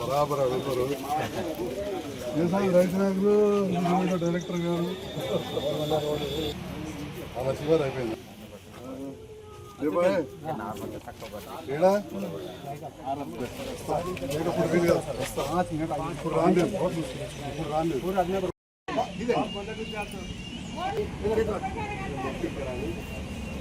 బరాబర్ అడుగుతారు రైతు నాయకులు డైరెక్టర్ గారు అలా చివరి అయిపోయింది ఇప్పుడు రాండి ఇప్పుడు రాండి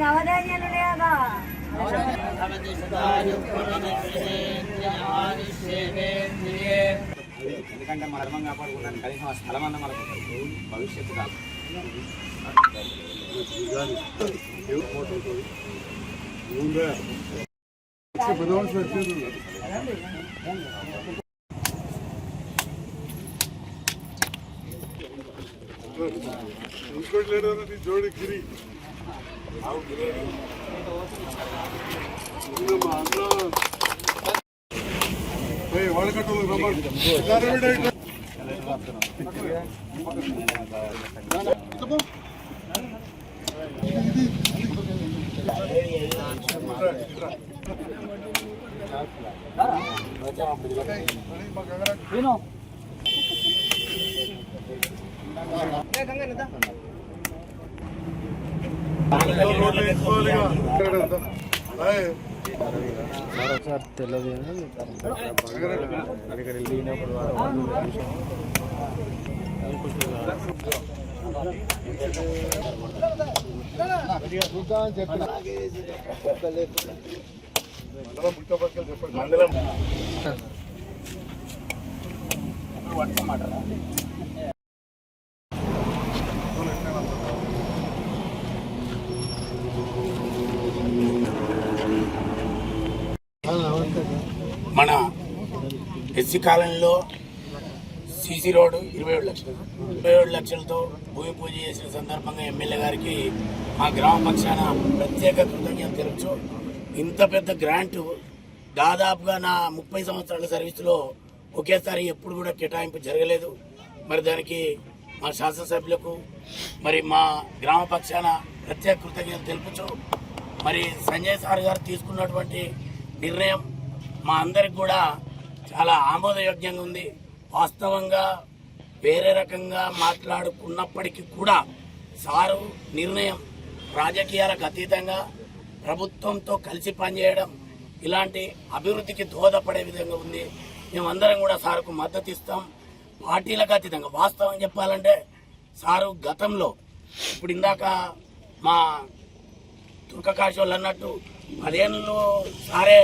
నవధాన్యాలు లేదా ఎందుకంటే మన ధర్మం కాపాడుకున్నాను కనీసం ఆ స్థలం అన్న మనకు భవిష్యత్తు కాదు. ఇంకోటి లేడు నీ జోడి గిరి మా అన్న వాడకట్టలు తెలియదు మండలం పుట్టపక్కలు చెప్పండి మండలం మన ఎస్సీ కాలనీలో సీసీ రోడ్డు ఇరవై ఏడు లక్షలు. ఇరవై ఏడు లక్షలతో భూమి పూజ చేసిన సందర్భంగా ఎమ్మెల్యే గారికి మా గ్రామ పక్షాన ప్రత్యేక కృతజ్ఞత తెలుసు ఇంత పెద్ద గ్రాంటు దాదాపుగా నా ముప్పై సంవత్సరాల సర్వీసులో ఒకేసారి ఎప్పుడు కూడా కేటాయింపు జరగలేదు. మరి దానికి మా శాసనసభ్యులకు మరి మా గ్రామ పక్షాన ప్రత్యేక కృతజ్ఞత తెలుపుచు మరి సంజయ్ సార్ గారు తీసుకున్నటువంటి నిర్ణయం మా అందరికి కూడా చాలా ఆమోదయోగ్యంగా ఉంది. వాస్తవంగా వేరే రకంగా మాట్లాడుకున్నప్పటికీ కూడా సారు నిర్ణయం రాజకీయాలకు అతీతంగా ప్రభుత్వంతో కలిసి పనిచేయడం ఇలాంటి అభివృద్ధికి దోహదపడే విధంగా ఉంది. మేమందరం కూడా సార్కు మద్దతు ఇస్తాం. పార్టీలకు అతీతంగా వాస్తవం చెప్పాలంటే సారు గతంలో ఇప్పుడు ఇందాక మా తుర్కకాశి వాళ్ళు అన్నట్టు పదిహేనులో సారే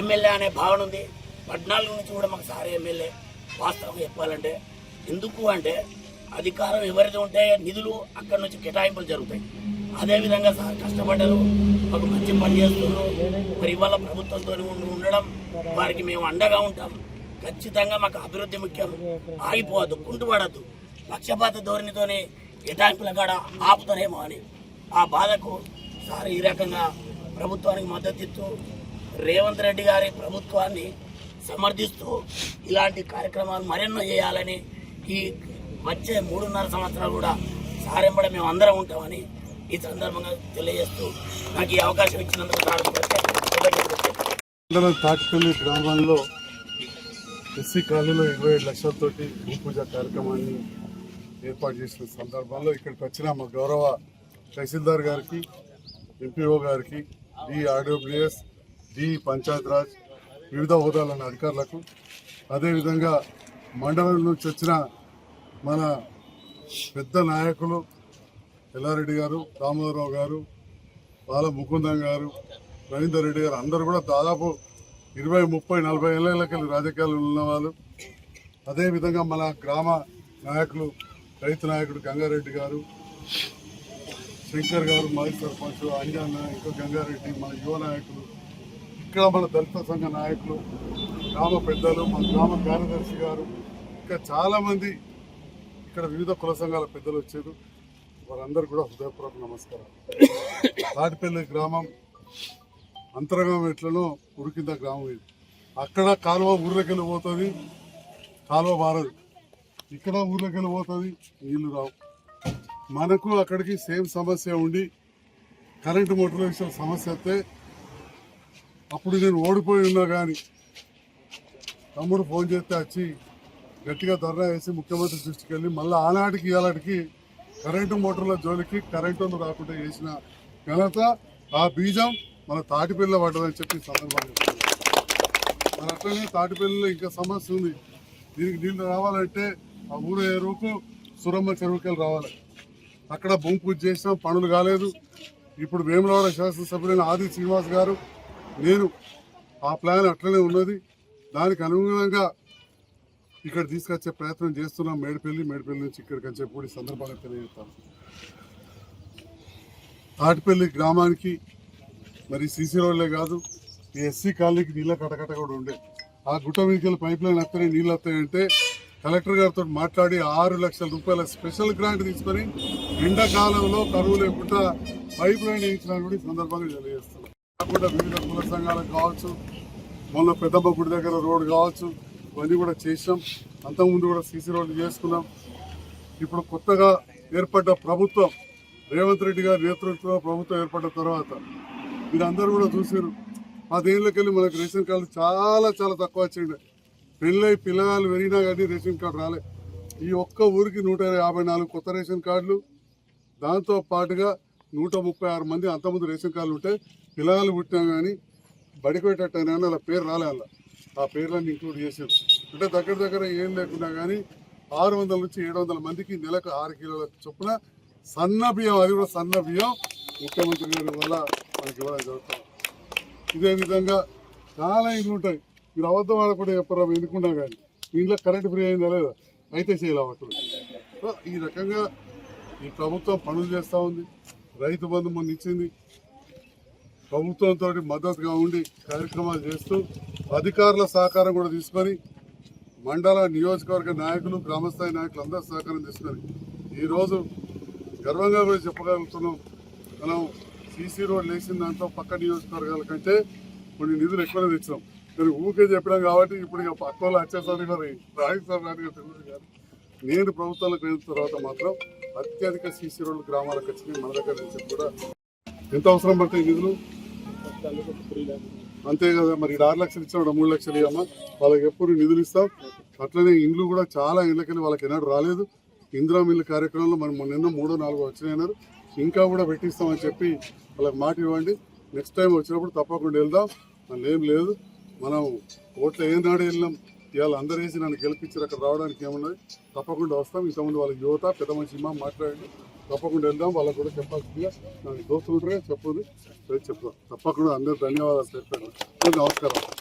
ఎమ్మెల్యే అనే భావన ఉంది. పద్నాలుగు నుంచి కూడా మాకు సారే ఎమ్మెల్యే. వాస్తవం చెప్పాలంటే ఎందుకు అంటే అధికారం ఎవరిది ఉంటే నిధులు అక్కడి నుంచి కేటాయింపులు జరుగుతాయి. అదేవిధంగా సార్ కష్టపడ్డారు మాకు మంచి పని చేస్తున్నారు. మరి ఇవాళ ప్రభుత్వంతో ఉండి ఉండడం వారికి మేము అండగా ఉంటాం. ఖచ్చితంగా మాకు అభివృద్ధి ముఖ్యం. ఆగిపోవద్దు కుంటుపడద్దు పక్షపాత ధోరణితోని ఎటాంకుల కాడ ఆపుతారేమో అని. ఆ బాధకు సార్ ఈ రకంగా ప్రభుత్వానికి మద్దతు ఇస్తూ రేవంత్ రెడ్డి గారి ప్రభుత్వాన్ని సమర్థిస్తూ ఇలాంటి కార్యక్రమాలు మరెన్నో చేయాలని ఈ వచ్చే మూడున్నర సంవత్సరాలు కూడా సారెంబడ మేము అందరం ఉంటామని ఈ సందర్భంగా తెలియజేస్తూ నాకు ఈ అవకాశం ఇచ్చినందుకు తాటిపల్లి గ్రామంలో ఎస్సీ కాలనీలో ఇరవై ఏడు లక్షలతోటి భూ పూజ కార్యక్రమాన్ని ఏర్పాటు చేసిన సందర్భంలో ఇక్కడికి వచ్చిన మా గౌరవ తహసీల్దార్ గారికి ఎంపీఓ గారికి డి ఆర్డబ్ల్యూఎస్ డి పంచాయతీరాజ్ వివిధ హోదాలన్న అధికారులకు అదేవిధంగా మండలం నుంచి వచ్చిన మన పెద్ద నాయకులు ఎల్లారెడ్డి గారు దామోదరరావు గారు బాల ముకుందం గారు రవీందర్ రెడ్డి గారు అందరూ కూడా దాదాపు ఇరవై ముప్పై నలభై ఏళ్ళకి రాజకీయాలు ఉన్నవాళ్ళు. అదేవిధంగా మన గ్రామ నాయకులు రైతు నాయకుడు గంగారెడ్డి గారు శంకర్ గారు మాజీ సర్పంచ్ అంజాన్న ఇంకా గంగారెడ్డి మన యువ నాయకులు ఇక్కడ మన దళిత సంఘ నాయకులు గ్రామ పెద్దలు మన గ్రామ కార్యదర్శి గారు ఇంకా చాలామంది ఇక్కడ వివిధ కుల సంఘాల పెద్దలు వచ్చారు. వారందరూ కూడా హృదయపూర్వక నమస్కారం తాటిపల్లి గ్రామం అంతరంగం ఎట్లనో ఉరికింద గ్రామం ఇది. అక్కడ కాలువ ఊర్లోకెళ్ళి పోతుంది కాలువ బారదు. ఇక్కడ ఊర్లోకెళ్ళి పోతుంది నీళ్ళు రావు. మనకు అక్కడికి సేమ్ సమస్య ఉండి కరెంటు మోటార్ల విషయం సమస్య వస్తే అప్పుడు నేను ఓడిపోయి ఉన్నా కానీ తమ్ముడు ఫోన్ చేస్తే వచ్చి గట్టిగా ధర్నా వేసి ముఖ్యమంత్రి దృష్టికి వెళ్ళి మళ్ళీ ఆనాటికి ఇలాంటికి కరెంటు మోటార్ల జోలికి కరెంటు రాకుండా చేసిన ఘనత ఆ బీజం మన తాటిపిల్ల పడ్డదని చెప్పి సందర్భంగా మరి అట్లనే తాటిపల్లిలో ఇంకా సమస్య ఉంది. దీనికి నీళ్ళు రావాలంటే ఆ ఊరు ఎరువుకు సురమ్మ చెరువుకెళ్ళి రావాలి. అక్కడ భూమి పూజ చేసినాం పనులు కాలేదు. ఇప్పుడు వేములవాడ శాసనసభ్యులైన ఆది శ్రీనివాస్ గారు నేను ఆ ప్లాన్ అట్లనే ఉన్నది. దానికి అనుగుణంగా ఇక్కడ తీసుకొచ్చే ప్రయత్నం చేస్తున్నాం. మేడిపల్లి మేడిపల్లి నుంచి ఇక్కడికి వచ్చే పూడి కూడా ఈ తెలియజేస్తాను తాటిపల్లి గ్రామానికి మరి సీసీ రోడ్లే కాదు ఈ ఎస్సీ కాలనీకి నీళ్ళ కటకట కూడా ఉండే. ఆ గుట్ట మీదకి పైప్ లైన్ వస్తాయి నీళ్ళు వస్తాయంటే కలెక్టర్ గారితో మాట్లాడి ఆరు లక్షల రూపాయల స్పెషల్ గ్రాంట్ తీసుకొని ఎండాకాలంలో కరువు లేకుండా పైప్ లైన్ వేయించడానికి సందర్భంగా తెలియజేస్తున్నాం. కాకుండా వివిధ కుల సంఘాలకు కావచ్చు మొన్న పెద్దమ్మ గుడి దగ్గర రోడ్ కావచ్చు ఇవన్నీ కూడా చేసాం అంతకుముందు కూడా సీసీ రోడ్లు చేసుకున్నాం. ఇప్పుడు కొత్తగా ఏర్పడ్డ ప్రభుత్వం రేవంత్ రెడ్డి గారి నేతృత్వంలో ప్రభుత్వం ఏర్పడ్డ తర్వాత మీరందరూ కూడా చూసారు పదేళ్ళకెళ్ళి మనకు రేషన్ కార్డు చాలా చాలా తక్కువ వచ్చిండే పెళ్ళై పిల్లగాలు పెరిగినా కానీ రేషన్ కార్డు రాలే. ఈ ఒక్క ఊరికి నూట యాభై నాలుగు కొత్త రేషన్ కార్డులు. దాంతో పాటుగా నూట ముప్పై ఆరు మంది అంతకుముందు రేషన్ కార్డులు ఉంటే పిల్లగాలు పుట్టినా కానీ బడికి పెట్టట్టయినా కానీ అలా పేరు రాలే అలా. ఆ పేర్లన్నీ ఇంక్లూడ్ చేశారు. అంటే దగ్గర దగ్గర ఏం లేకున్నా కానీ ఆరు వందల నుంచి ఏడు వందల మందికి నెలకు ఆరు కిలోల చొప్పున సన్న బియ్యం అది కూడా సన్న బియ్యం ముఖ్యమంత్రి గారి వల్ల మనకి ఇవ్వడం జరుగుతుంది. ఇదే విధంగా చాలా ఇండ్లు ఉంటాయి. మీరు అబద్ధం ఆడకుండా చెప్పరా ఎందుకున్నా కానీ. ఇంట్లో కరెంట్ ఫ్రీ అయిందా లేదా? అయితే చేయలేవట్టు సో ఈ రకంగా ఈ ప్రభుత్వం పనులు చేస్తూ ఉంది. రైతు బంధు మొన్న ఇచ్చింది. ప్రభుత్వంతో మద్దతుగా ఉండి కార్యక్రమాలు చేస్తూ అధికారుల సహకారం కూడా తీసుకొని మండల నియోజకవర్గ నాయకులు గ్రామస్థాయి నాయకులు అందరూ సహకారం తీసుకొని ఈరోజు గర్వంగా కూడా చెప్పగలుగుతున్నాం. మనం సీసీ రోడ్ వేసిన దాంట్లో పక్క నియోజకవర్గాల కంటే కొన్ని నిధులు ఎక్కువనే తెచ్చినాం నేను ఊకే చెప్పినాం కాబట్టి ఇప్పుడు ఇక పక్క వాళ్ళు అచ్చేసారి మరి రాజస్థాన్ రాజుగా తెలియదు కానీ నేను ప్రభుత్వంలోకి వెళ్ళిన తర్వాత మాత్రం అత్యధిక సీసీ రోడ్లు గ్రామాలకు వచ్చినాయి. మన దగ్గర నుంచి కూడా ఎంత అవసరం పడతాయి నిధులు? అంతే కదా మరి ఆరు లక్షలు ఇచ్చామా మూడు లక్షలు ఇవ్వమా వాళ్ళకి ఎప్పుడు నిధులు ఇస్తాం. అట్లనే ఇండ్లు కూడా చాలా ఇళ్ళకెళ్ళి వాళ్ళకి ఎన్నడూ రాలేదు. ఇందిరా మిల్లు కార్యక్రమంలో మనం నిన్న మూడో నాలుగో వచ్చినాయన్నారు ఇంకా కూడా పెట్టిస్తామని చెప్పి వాళ్ళకి మాట ఇవ్వండి. నెక్స్ట్ టైం వచ్చినప్పుడు తప్పకుండా వెళ్దాం. మనం ఏం లేదు. మనం ఓట్లు ఏనాడు వెళ్ళినాం? ఇవాళ అందరూ వేసి నన్ను గెలిపించారు అక్కడ రావడానికి ఏమున్నది? తప్పకుండా వస్తాం. ఇంతకుముందు వాళ్ళ యువత పెద్ద మనిషి మాట్లాడండి. తప్పకుండా వెళ్దాం వాళ్ళకు కూడా చెప్పాల్సిందిగా నాకు దోస్తులు ఉంటారే చెప్పదు చెప్తాం తప్పకుండా అందరూ ధన్యవాదాలు చెప్పాను నమస్కారం.